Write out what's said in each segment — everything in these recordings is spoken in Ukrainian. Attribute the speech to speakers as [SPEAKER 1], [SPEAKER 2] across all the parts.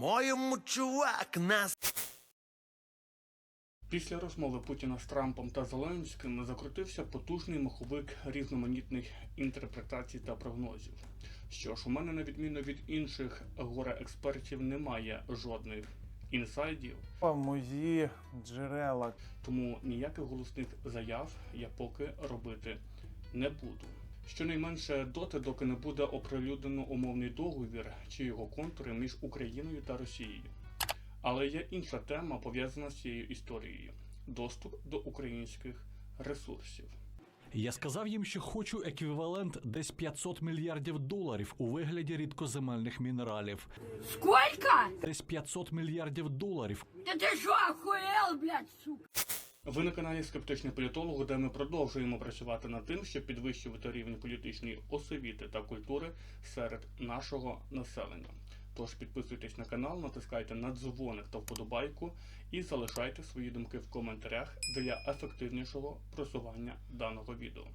[SPEAKER 1] По-моєму, чувак, нас.
[SPEAKER 2] Після розмови Путіна з Трампом та Зеленським закрутився потужний маховик різноманітних інтерпретацій та прогнозів. Що ж, у мене, на відміну від інших горе-експертів, немає жодних інсайдів,
[SPEAKER 3] Мої джерела.
[SPEAKER 2] тому ніяких голосних заяв я поки робити не буду. Щонайменше доти, доки не буде оприлюднено умовний договір чи його контури між Україною та Росією. Але є інша тема пов'язана з цією історією доступ до українських ресурсів.
[SPEAKER 4] Я сказав їм, що хочу еквівалент десь 500 мільярдів доларів у вигляді рідкоземельних мінералів.
[SPEAKER 5] Сколько?
[SPEAKER 4] Десь 500 мільярдів доларів
[SPEAKER 5] Да ты что, охуел, блядь, сука?
[SPEAKER 2] Ви на каналі Скептичний політолог, де ми продовжуємо працювати над тим, щоб підвищувати рівень політичної освіти та культури серед нашого населення. Тож підписуйтесь на канал, натискайте на дзвоник та вподобайку і залишайте свої думки в коментарях для ефективнішого просування даного відео.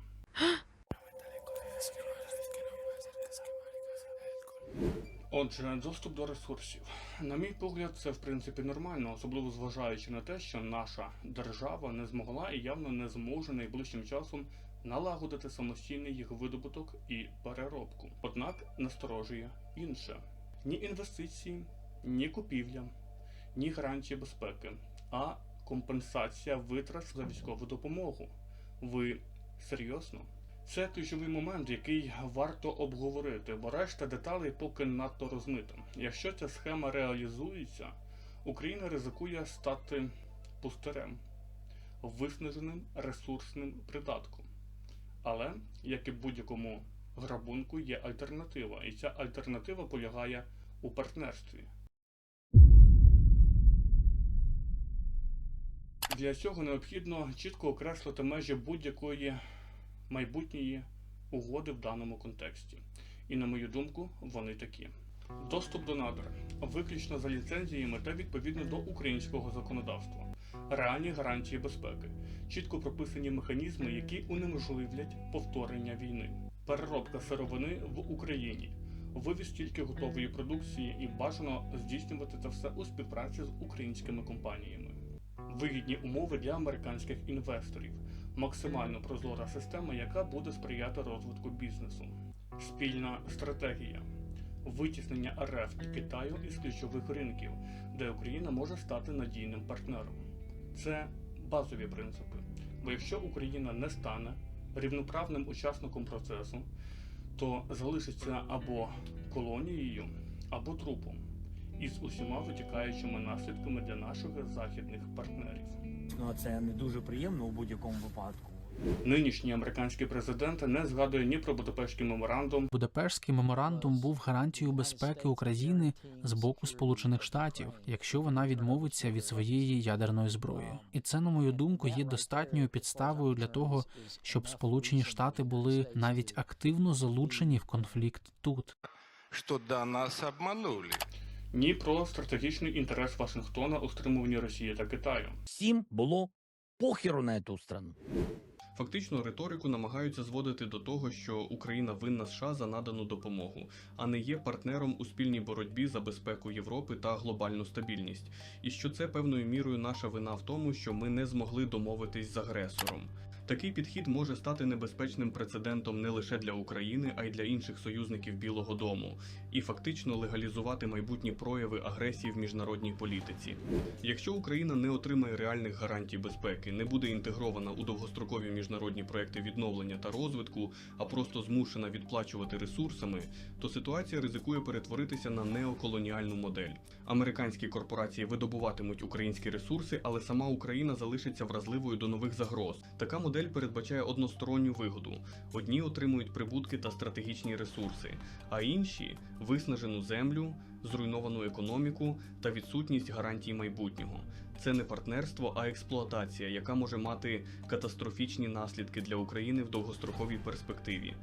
[SPEAKER 2] Отже, доступ до ресурсів. На мій погляд, це в принципі нормально, особливо зважаючи на те, що наша держава не змогла і явно не зможе найближчим часом налагодити самостійний їх видобуток і переробку. Однак насторожує інше: ні інвестиції, ні купівля, ні гарантії безпеки, а компенсація витрат за військову допомогу. Ви серйозно? Це ключовий момент, який варто обговорити, бо решта деталей поки надто розмита. Якщо ця схема реалізується, Україна ризикує стати пустирем, виснаженим ресурсним придатком. Але, як і будь-якому грабунку, є альтернатива, і ця альтернатива полягає у партнерстві. Для цього необхідно чітко окреслити межі будь-якої майбутньої угоди в даному контексті. І на мою думку, вони такі: доступ до надр виключно за ліцензіями та відповідно до українського законодавства, реальні гарантії безпеки, чітко прописані механізми, які унеможливлять повторення війни, переробка сировини в Україні. Вивіз тільки готової продукції і бажано здійснювати це все у співпраці з українськими компаніями. Вигідні умови для американських інвесторів, максимально прозора система, яка буде сприяти розвитку бізнесу, спільна стратегія, витіснення РФ і Китаю із ключових ринків, де Україна може стати надійним партнером. Це базові принципи. Бо якщо Україна не стане рівноправним учасником процесу, то залишиться або колонією, або трупом із усіма витікаючими наслідками для наших західних партнерів.
[SPEAKER 6] Ну, це не дуже приємно у будь-якому випадку.
[SPEAKER 2] Нинішній американський президент не згадує ні про Будапештський меморандум,
[SPEAKER 7] Будапештський меморандум був гарантією безпеки України з боку Сполучених Штатів, якщо вона відмовиться від своєї ядерної зброї, і це, на мою думку, є достатньою підставою для того, щоб Сполучені Штати були навіть активно залучені в конфлікт тут.
[SPEAKER 1] Що да нас обманули.
[SPEAKER 2] Ні про стратегічний інтерес Вашингтона у стримуванні Росії та Китаю.
[SPEAKER 6] Всім було похеру на цю страну.
[SPEAKER 2] Фактично риторику намагаються зводити до того, що Україна винна США за надану допомогу, а не є партнером у спільній боротьбі за безпеку Європи та глобальну стабільність, і що це певною мірою наша вина в тому, що ми не змогли домовитись з агресором. Такий підхід може стати небезпечним прецедентом не лише для України, а й для інших союзників Білого Дому, і фактично легалізувати майбутні прояви агресії в міжнародній політиці. Якщо Україна не отримає реальних гарантій безпеки, не буде інтегрована у довгострокові міжнародні проекти відновлення та розвитку, а просто змушена відплачувати ресурсами, то ситуація ризикує перетворитися на неоколоніальну модель. Американські корпорації видобуватимуть українські ресурси, але сама Україна залишиться вразливою до нових загроз. Така модель передбачає односторонню вигоду: одні отримують прибутки та стратегічні ресурси, а інші виснажену землю, зруйновану економіку та відсутність гарантій майбутнього. Це не партнерство, а експлуатація, яка може мати катастрофічні наслідки для України в довгостроковій перспективі.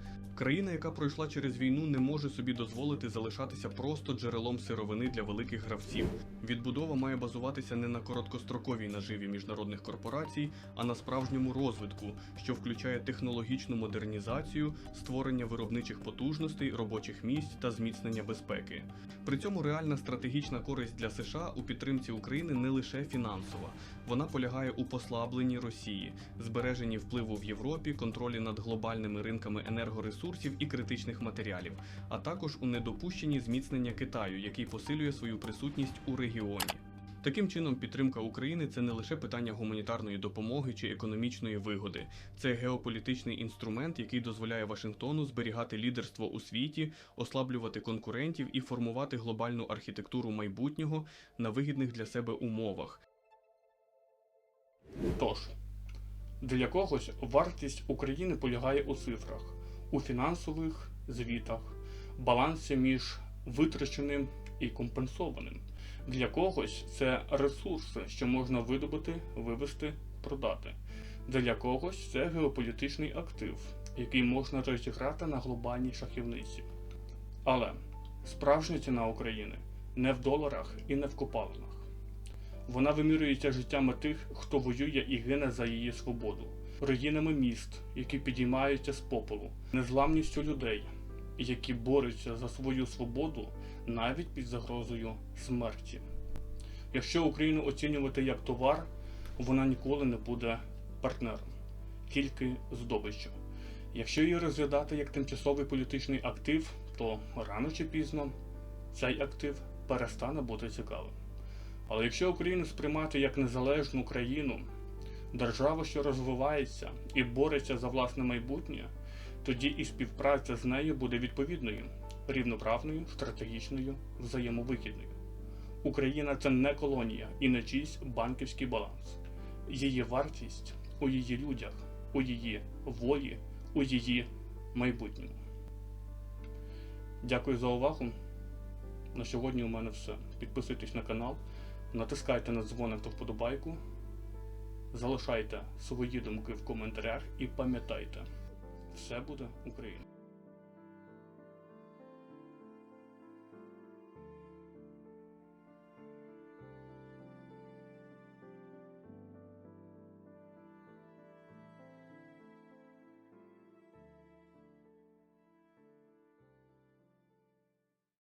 [SPEAKER 2] Країна, яка пройшла через війну, не може собі дозволити залишатися просто джерелом сировини для великих гравців. Відбудова має базуватися не на короткостроковій наживі міжнародних корпорацій, а на справжньому розвитку, що включає технологічну модернізацію, створення виробничих потужностей, робочих місць та зміцнення безпеки. При цьому реальна стратегічна користь для США у підтримці України не лише фінансова, вона полягає у послабленні Росії, збереженні впливу в Європі, контролі над глобальними ринками енергоресурсів і критичних матеріалів, а також у недопущенні зміцнення Китаю, який посилює свою присутність у регіоні. Таким чином, підтримка України це не лише питання гуманітарної допомоги чи економічної вигоди, це геополітичний інструмент, який дозволяє Вашингтону зберігати лідерство у світі, ослаблювати конкурентів і формувати глобальну архітектуру майбутнього на вигідних для себе умовах. Тож, для когось вартість України полягає у цифрах, у фінансових звітах, балансі між витраченим і компенсованим. Для когось це ресурси, що можна видобути, вивести, продати. Для когось це геополітичний актив, який можна розіграти на глобальній шахівниці. Але справжня ціна України не в доларах і не в копалинах. Вона вимірюється життями тих, хто воює і гине за її свободу, руїнами міст, які підіймаються з попелу, незламністю людей, які борються за свою свободу навіть під загрозою смерті. Якщо Україну оцінювати як товар, вона ніколи не буде партнером, тільки здобиччю. Якщо її розглядати як тимчасовий політичний актив, то рано чи пізно цей актив перестане бути цікавим. Але якщо Україну сприймати як незалежну країну, державу, що розвивається і бореться за власне майбутнє, тоді і співпраця з нею буде відповідною, рівноправною, стратегічною, взаємовигідною. Україна це не колонія і не чийсь банківський баланс. Її вартість у її людях, у її волі, у її майбутньому. Дякую за увагу. На сьогодні у мене все. Підписуйтесь на канал, натискайте на дзвоник та вподобайку, залишайте свої думки в коментарях і пам'ятайте, все буде Україна.